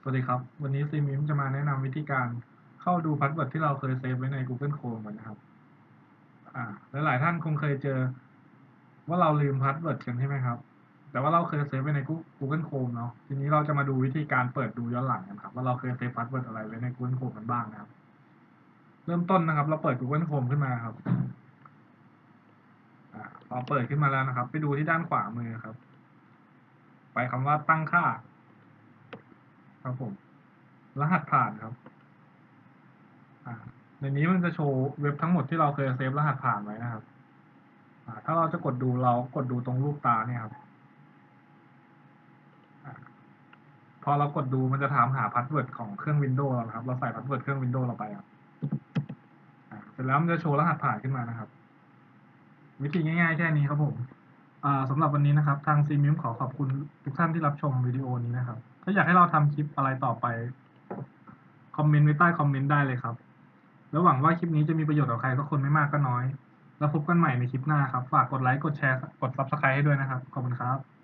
สวัสดีครับ วันนี้ซีมิมจะมาแนะนำวิธีการเข้าดูพาสเวิร์ดที่เราเคยเซฟไว้ใน Google Chrome กันนะครับ อ่าหลายๆท่านคงเคยเจอ ว่าเราลืมพาสเวิร์ดกันใช่ไหมครับ แต่ว่าเราเคยเซฟไว้ใน Google Chrome เนาะ ทีนี้เราจะมาดูวิธีการเปิดดูย้อนหลังกันครับ ว่าเราเคยเซฟพาสเวิร์ดอะไรไว้ใน Google Chrome กันบ้างนะครับ เริ่มต้นนะครับ เราเปิด Google Chrome ขึ้นมาครับอ่าพอเปิดขึ้นมาแล้วนะครับ ไปดูที่ด้านขวามือครับ ไปคำว่าตั้งค่า ครับผม รหัสผ่านครับในนี้มันจะโชว์เว็บทั้งหมดที่เราเคยเซฟรหัสผ่านไว้นะครับถ้าเราจะกดดูเรากดดูตรงรูปตาเนี่ยครับอพอเรากดดูมันจะถามหาพาสเวิร์ดของเครื่อง Windows เราครับ เราใส่พาสเวิร์ดเครื่อง Windows เราไปครับเสร็จแล้วมันจะโชว์รหัสผ่านขึ้นมานะครับ วิธีง่ายๆแค่นี้ครับผมสำหรับวันนี้นะครับ ทางซีมิมขอขอบคุณทุกท่านที่รับชมวิดีโอนี้นะครับ ถ้าอยากให้เราทำคลิปอะไรต่อไป คอมเมนต์ไว้ใต้คอมเมนต์ได้เลยครับ แล้วหวังว่าคลิปนี้จะมีประโยชน์กับใครสักคนไม่มากก็น้อย แล้วพบกันใหม่ในคลิปหน้าครับ ฝากกดไลค์ กดแชร์ กดซับสไครต์ให้ด้วยนะครับ ขอบคุณครับ